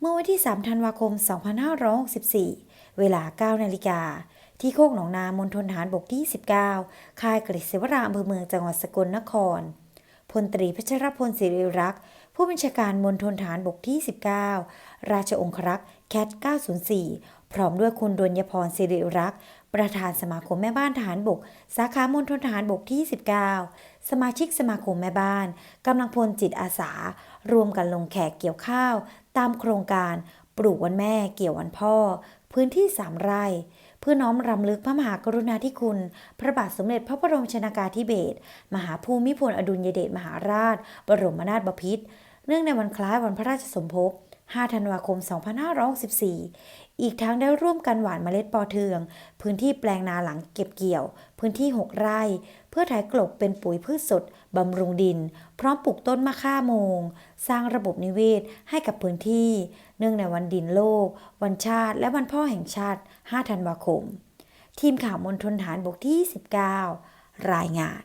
เมื่อวันที่ 3 ธันวาคม 2564 เวลา 9 นาฬิกา ที่โคกหนองนามณฑลฐานบกที่ 19 ค่ายกฤษศิวราอำเภอเมืองจังหวัดสกลนคร ลตรีพัชรพลศิริรักษ์ ผู้บัญชาการมณฑลฐานบกที่ 19 ราชองครักษ์แคท 904 พร้อมด้วยคุณดลยพรศิริรักษ์ ประธานสมาคมแม่บ้านทหารบก สาขามณฑลทหารบกที่ 19 สมาชิกสมาคมแม่บ้านกำลังพลจิตอาสา รวมกันลงแขกเกี่ยวข้าว ตามโครงการ ปลูกวันแม่เกี่ยววันพ่อ พื้นที่สามไร่ เพื่อน้อมรำลึกพระมหากรุณาธิคุณ พระบาทสมเด็จพระบรมชนากาธิเบศรมหาภูมิพลอดุลยเดชมหาราช บรมนาถบพิตรเนื่องในวันคล้ายวันพระราชสมภพ 5 ธันวาคม 2564 อีกทั้งได้ร่วมกันหว่านเมล็ดปอเทือง พื้นที่แปลงนาหลังเก็บเกี่ยว พื้นที่ 6 ไร่ เพื่อถ่ายกลบเป็นปุ๋ยพืชสดบำรุงดิน พร้อมปลูกต้นมะค่าโมง สร้างระบบนิเวศให้กับพื้นที่ เนื่องในวันดินโลก วันชาติ และวันพ่อแห่งชาติ 5 ธันวาคม ทีมข่าวมณฑลฐานบกที่ 19 รายงาน